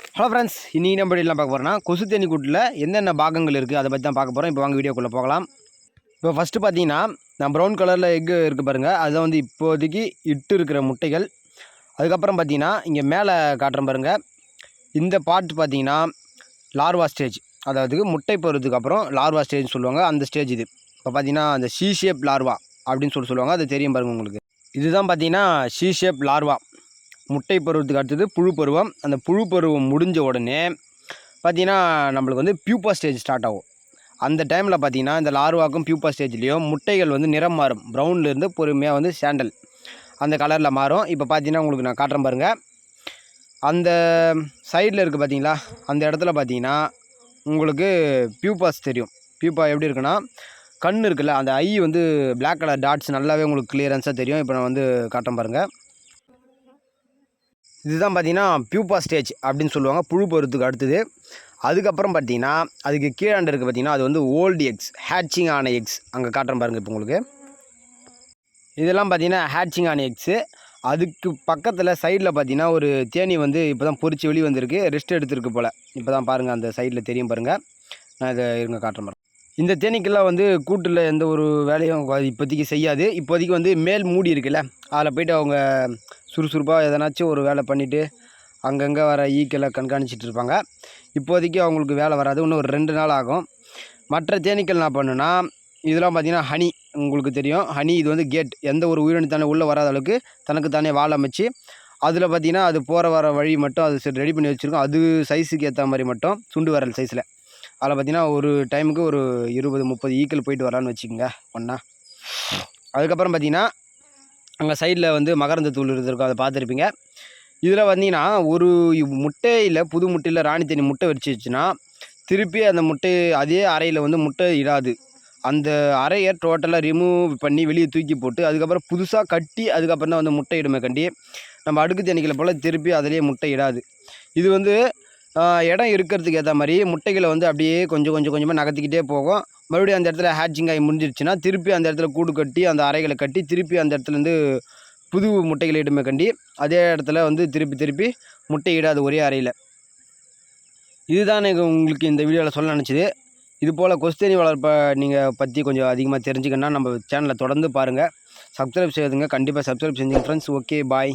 Hello friends இன்றைக்கி நம்ம எல்லாம் பார்க்க போகிறோம்னா கொசு தேனி கூட்டில் என்னென்ன பாகங்கள் இருக்குது அதை பற்றி தான் பார்க்க போகிறோம் இப்போ வாங்க வீடியோக்குள்ளே போகலாம். இப்போ ஃபஸ்ட்டு பார்த்தீங்கன்னா நான் ப்ரௌன் கலரில் எக்கு இருக்குது பாருங்கள் அதுதான் வந்து இப்போதைக்கு இட்டு இருக்கிற முட்டைகள். அதுக்கப்புறம் பார்த்தீங்கன்னா இங்கே மேலே காட்டுறேன் பாருங்கள் இந்த பார்ட் பார்த்தீங்கன்னா லார்வா ஸ்டேஜ் அதாவது முட்டை போகிறதுக்கு அப்புறம் லார்வா ஸ்டேஜ்னு சொல்லுவாங்க. அந்த ஸ்டேஜ் இது. இப்போ பார்த்தீங்கன்னா அந்த சி ஷேப் லார்வா அப்படின்னு சொல்லி சொல்லுவாங்க. அது தெரியும் பாருங்கள் உங்களுக்கு. இதுதான் பார்த்தீங்கன்னா சி ஷேப் லார்வா முட்டை பருவத்துக்கு அடுத்தது புழு பருவம் அந்த புழு பருவம் முடிஞ்ச உடனே பார்த்தீங்கன்னா நம்மளுக்கு வந்து பியூப்பா ஸ்டேஜ் ஸ்டார்ட் ஆகும். அந்த டைமில் பார்த்தீங்கன்னா இந்த லார்வாக்கும் பியூப்பா ஸ்டேஜ்லேயும் முட்டைகள் வந்து நிறம் மாறும். ப்ரௌன்லேருந்து பொறுமையாக வந்து சாண்டல் அந்த கலரில் மாறும். இப்போ பார்த்தீங்கன்னா உங்களுக்கு நான் காட்டுறேன் பாருங்கள் அந்த சைடில் இருக்குது பார்த்தீங்களா அந்த இடத்துல பார்த்தீங்கன்னா உங்களுக்கு பியூப்பாஸ் தெரியும். பியூப்பா எப்படி இருக்குன்னா கண் இருக்குல்ல அந்த ஐ வந்து பிளாக் கலர் டாட்ஸ் நல்லாவே உங்களுக்கு கிளியரன்ஸாக தெரியும். இப்போ நான் வந்து காட்டுறேன் பாருங்கள் இதுதான் பார்த்தீங்கன்னா பியூப்பா ஸ்டேஜ் அப்படின்னு சொல்லுவாங்க. புழு பருவத்துக்கு அடுத்தது. அதுக்கப்புறம் பார்த்தீங்கன்னா அதுக்கு கீழாண்டு இருக்குது பார்த்தீங்கன்னா அது வந்து ஓல்டு எக்ஸ் ஹேட்சிங் ஆன எக்ஸ் அங்கே காட்டுறேன் பாருங்கள் இப்போ உங்களுக்கு. இதெல்லாம் பார்த்தீங்கன்னா ஹேட்சிங் ஆன எக்ஸு அதுக்கு பக்கத்தில் சைடில் பார்த்தீங்கன்னா ஒரு தேனி வந்து இப்போ தான் பொறிச்சு வெளி வந்திருக்கு. ரெஸ்ட் எடுத்துருக்கு போல். இப்போ தான் பாருங்கள் அந்த சைடில் தெரியும் பாருங்கள் நான் இதை இருங்க காட்டுறேன் பாருங்க. இந்த தேனீக்கெல்லாம் வந்து கூட்டில் எந்த ஒரு வேலையும் இப்போதைக்கு செய்யாது. இப்போதைக்கு வந்து மேல் மூடி இருக்குல்ல அதில் போயிட்டு அவங்க சுறுசுறுப்பாக எதனாச்சும் ஒரு வேலை பண்ணிவிட்டு அங்கங்கே வர ஈக்களை கண்காணிச்சிட்டு இருப்பாங்க இப்போதைக்கு அவங்களுக்கு வேலை வராது. இன்னும் ஒரு ரெண்டு நாள் ஆகும். மற்ற தேனீக்கள் என்ன பண்ணுன்னா இதெல்லாம் பார்த்தீங்கன்னா ஹனி உங்களுக்கு தெரியும். ஹனி இது வந்து கேட். எந்த ஒரு உயிரினத்தானே உள்ளே வராத அளவுக்கு தனக்கு தானே வாழ அமைச்சு அதில் பார்த்தீங்கன்னா அது போகிற வர வழி மட்டும் அது சரி ரெடி பண்ணி வச்சுருக்கோம். அது சைஸுக்கு ஏற்ற மாதிரி மட்டும் சுண்டு வரல் சைஸில். அதில் பார்த்தீங்கன்னா ஒரு டைமுக்கு ஒரு இருபது முப்பது ஈக்கள் போயிட்டு வரலான்னு வச்சுக்கோங்க ஒன்றா. அதுக்கப்புறம் பார்த்தீங்கன்னா அங்கே சைடில் வந்து மகரந்த தூள் இருந்திருக்கும் அதை பார்த்துருப்பீங்க. இதில் வந்தீங்கன்னா ஒரு முட்டையில் புது முட்டையில் ராணி தேனி முட்டை வச்சுச்சுன்னா திருப்பி அந்த முட்டை அதே அறையில் வந்து முட்டை இடாது. அந்த அறையை டோட்டலாக ரிமூவ் பண்ணி வெளியே தூக்கி போட்டு அதுக்கப்புறம் புதுசாக கட்டி அதுக்கப்புறம் தான் வந்து முட்டை இடுமே கண்டி நம்ம அடுக்கு தேனீக்களை போல் திருப்பி அதிலேயே முட்டை இடாது. இது வந்து இடம் இருக்கிறதுக்கு ஏற்ற மாதிரி முட்டைகளை வந்து அப்படியே கொஞ்சம் கொஞ்சம் கொஞ்சமாக நகர்த்திக்கிட்டே போகும். மறுபடியும் அந்த இடத்துல ஹேட்சிங் ஆகி முடிஞ்சிருச்சுன்னா திருப்பி அந்த இடத்துல கூடு கட்டி அந்த அறைகளை கட்டி திருப்பி அந்த இடத்துலேருந்து புது முட்டைகளை இடுமே கண்டி அதே இடத்துல வந்து திருப்பி திருப்பி முட்டையிடாது ஒரே அறையில். இதுதான் எனக்கு உங்களுக்கு இந்த வீடியோவில் சொல்ல நினச்சிது. இது போல் கொஸ்தேனி வளர்ப்பை நீங்கள் பற்றி கொஞ்சம் அதிகமாக தெரிஞ்சுக்கணுன்னா நம்ம சேனலை தொடர்ந்து பாருங்கள் சப்ஸ்கிரைப் செய்யுதுங்க கண்டிப்பாக சப்ஸ்கிரைப் செஞ்சுங்க ஃப்ரெண்ட்ஸ் ஓகே பாய்